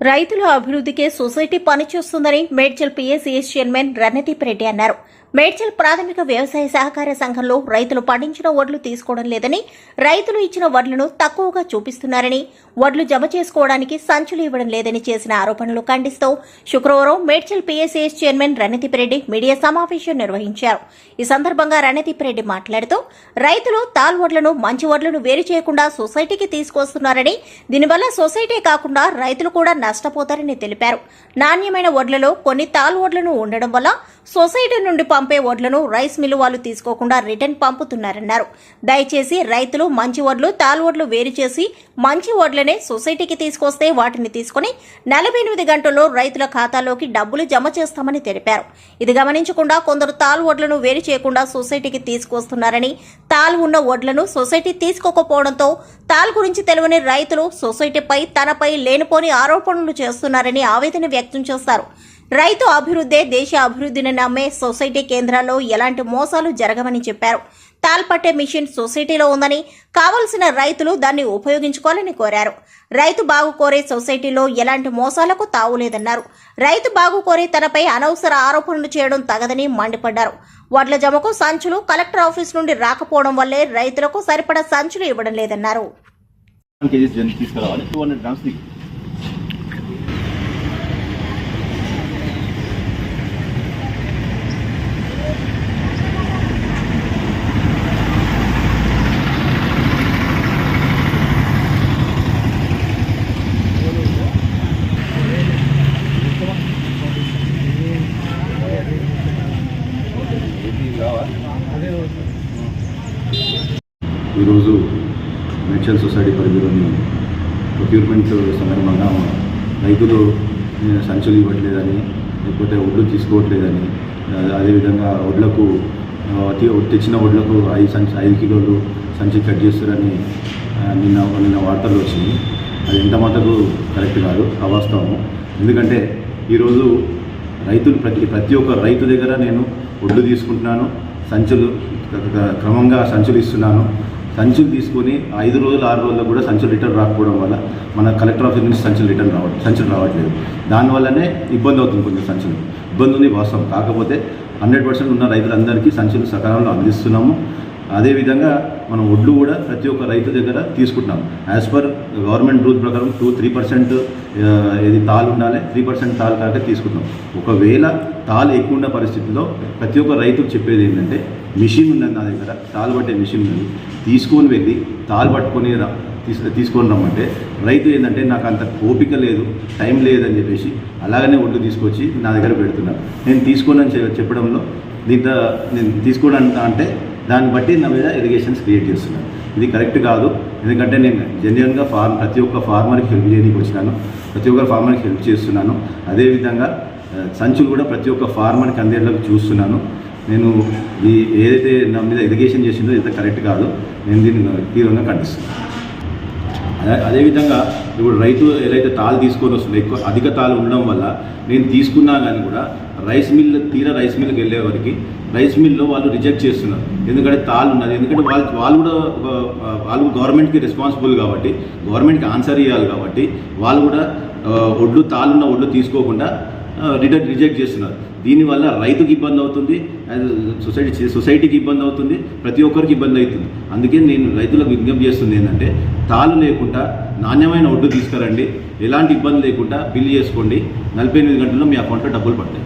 రైతుల అభివృద్ధికే సొసైటీ పనిచేస్తుందని మేడ్చల్ పీఎస్ఈఎస్ చైర్మన్ రణదీప్ రెడ్డి అన్నారు. మేడ్చల్ ప్రాథమిక వ్యవసాయ సహకార సంఘంలో రైతులు పండించిన వడ్లు తీసుకోవడం లేదని రైతులు ఇచ్చిన వడ్లను తక్కువగా చూపిస్తున్నారని వడ్లు జమ చేసుకోవడానికి సంచులు ఇవ్వడం లేదని చేసిన ఆరోపణలు ఖండిస్తూ శుక్రవారం Medchal PSAS chairman Ranadeepreddy media సమావేశం నిర్వహించారు. ఈ సందర్భంగా రణదీప్రెడ్డి మాట్లాడుతూ రైతులు తాల్ వడ్లను మంచి వడ్లను వేరు చేయకుండా సొసైటీకి తీసుకొస్తున్నారని దీనివల్ల సొసైటీ కాకుండా రైతులు కూడా నష్టపోతారని తెలిపారు. నాణ్యమైన వడ్లలో కొన్ని తాల్ వడ్లను ఉండడం వల్ల సొసైటీ నుండి పంపే వడ్లను రైస్ మిల్లు వాళ్ళు తీసుకోకుండా రిటర్న్ పంపుతున్నారన్నారు. దయచేసి రైతులు మంచి వడ్లు తాల్వడ్లు వేరు చేసి మంచి వడ్లనే సొసైటీకి తీసుకొస్తే వాటిని తీసుకుని నలభై ఎనిమిది గంటల్లో రైతుల ఖాతాలోకి డబ్బులు జమ చేస్తామని తెలిపారు. ఇది గమనించకుండా కొందరు తాల్ వడ్లను వేరు చేయకుండా సొసైటీకి తీసుకొస్తున్నారని తాల్ ఉన్న వడ్లను సొసైటీ తీసుకోకపోవడంతో తాల్ గురించి తెలియని రైతులు సొసైటీపై తనపై లేనిపోని ఆరోపణలు చేస్తున్నారని ఆవేదన వ్యక్తం చేశారు. రైతు అభివృద్ధే దేశ అభివృద్ధిని నమ్మే సొసైటీ కేంద్రాల్లో ఎలాంటి మోసాలు జరగవని చెప్పారు. తాల్పట్టే మిషన్ సొసైటీలో ఉందని కావలసిన రైతులు దాన్ని ఉపయోగించుకోవాలని కోరారు. రైతు బాగు కోరే సొసైటీలో ఎలాంటి మోసాలకు తావులేదన్నారు రైతు బాగు కోరే తనపై అనవసర ఆరోపణలు చేయడం తగదని మండిపడ్డారు. వడ్ల జమకు సంచులు కలెక్టర్ ఆఫీస్ నుండి రాకపోవడం వల్లే రైతులకు సరిపడా సంచులు ఇవ్వడం లేదన్నారు. ఈరోజు మెడిషల్ సొసైటీ పరిధిలోని ప్రొక్యూర్మెంట్ సందర్భంగా రైతులు సంచులు ఇవ్వట్లేదని లేకపోతే ఒడ్లు తీసుకోవట్లేదని అదేవిధంగా ఒడ్లకు తెచ్చిన ఒడ్లకు ఐదు సంచి ఐదు కిలోలు సంచి కట్ చేస్తారని నిన్న నిన్న వార్తలు వచ్చింది. అది ఎంత మటుకు కరెక్ట్ కాదు అవాస్తవము. ఎందుకంటే ఈరోజు రైతులు ప్రతి ప్రతి ఒక్క రైతు దగ్గర నేను ఒడ్లు తీసుకుంటున్నాను సంచులు క్రమంగా సంచులు ఇస్తున్నాను. సంచులు తీసుకొని ఐదు రోజులు ఆరు రోజుల్లో కూడా సంచులు రిటర్న్ రాకపోవడం వల్ల మన కలెక్టర్ ఆఫీస్ నుంచి సంచులు రిటర్న్ రావట్ సంచులు రావట్లేదు. దానివల్లనే ఇబ్బంది అవుతుంది కొంచెం సంచులు. ఇబ్బంది ఉంది వాస్తవం. కాకపోతే హండ్రెడ్ పర్సెంట్ ఉన్న రైతులందరికీ సంచులు సకాలంలో అందిస్తున్నాము. అదేవిధంగా మనం ఒడ్లు కూడా ప్రతి ఒక్క రైతు దగ్గర తీసుకుంటున్నాం. యాజ్ పర్ గవర్నమెంట్ రూల్ ప్రకారం టూ త్రీ పర్సెంట్ ఇది తాలు ఉండాలి త్రీ పర్సెంట్ తాలు కాక తీసుకుంటున్నాం. ఒకవేళ తాలు ఎక్కువ ఉన్న పరిస్థితిలో ప్రతి ఒక్క రైతుకు చెప్పేది ఏంటంటే మిషన్ ఉన్నది నా దగ్గర తాలు పట్టే మిషన్ ఉన్నది తీసుకొని వెళ్ళి తాలు పట్టుకొని రా తీసు తీసుకొని రమ్మంటే రైతు ఏంటంటే నాకు అంత ఓపిక లేదు టైం లేదని చెప్పేసి అలాగనే ఒడ్లు తీసుకొచ్చి నా దగ్గర పెడుతున్నాను నేను తీసుకోనని చెప్పడంలో దీంట్లో నేను తీసుకోవడం అంటే దాన్ని బట్టి నా మీద ఇరిగేషన్స్ క్రియేట్ చేస్తున్నాను ఇది కరెక్ట్ కాదు. ఎందుకంటే నేను జెన్యున్గా ఫార్మ్ ప్రతి ఒక్క ఫార్మర్కి హెల్ప్ చేయడానికి వచ్చినాను. ప్రతి ఒక్క ఫార్మర్కి హెల్ప్ చేస్తున్నాను. అదేవిధంగా సంచులు కూడా ప్రతి ఒక్క ఫార్మర్కి అందేళ్ళకి చూస్తున్నాను. నేను ఈ ఏదైతే నా మీద ఇరిగేషన్ చేసిందో ఇది కరెక్ట్ కాదు. నేను దీన్ని తీవ్రంగా ఖండిస్తున్నాను. అదేవిధంగా ఇప్పుడు రైతు ఏదైతే తాళ్ళు తీసుకొని వస్తుందో ఎక్కువ అధిక తాళ్ళు ఉండడం వల్ల నేను తీసుకున్నా కానీ కూడా రైస్ మిల్ తీరా రైస్ మిల్కి వెళ్ళే రైస్ మిల్లో వాళ్ళు రిజెక్ట్ చేస్తున్నారు. ఎందుకంటే తాళ్ళు ఉన్నది. ఎందుకంటే వాళ్ళు వాళ్ళు కూడా వాళ్ళు గవర్నమెంట్కి రెస్పాన్సిబుల్ కాబట్టి గవర్నమెంట్కి ఆన్సర్ ఇవ్వాలి కాబట్టి వాళ్ళు కూడా ఒడ్లు తాళ్ళున్న ఒడ్లు తీసుకోకుండా రిటర్న్ రిజెక్ట్ చేస్తున్నారు. దీనివల్ల రైతుకి ఇబ్బంది అవుతుంది సొసైటీ సొసైటీకి ఇబ్బంది అవుతుంది ప్రతి ఒక్కరికి ఇబ్బంది అవుతుంది. అందుకే నేను రైతులకు విజ్ఞప్తి చేస్తుంది ఏంటంటే తాళ్ళు లేకుండా నాణ్యమైన ఒడ్డు తీసుకురండి. ఎలాంటి ఇబ్బంది లేకుండా బిల్లు చేసుకోండి. నలభై ఎనిమిది గంటల్లో మీ అకౌంట్లో డబ్బులు పడతాయి.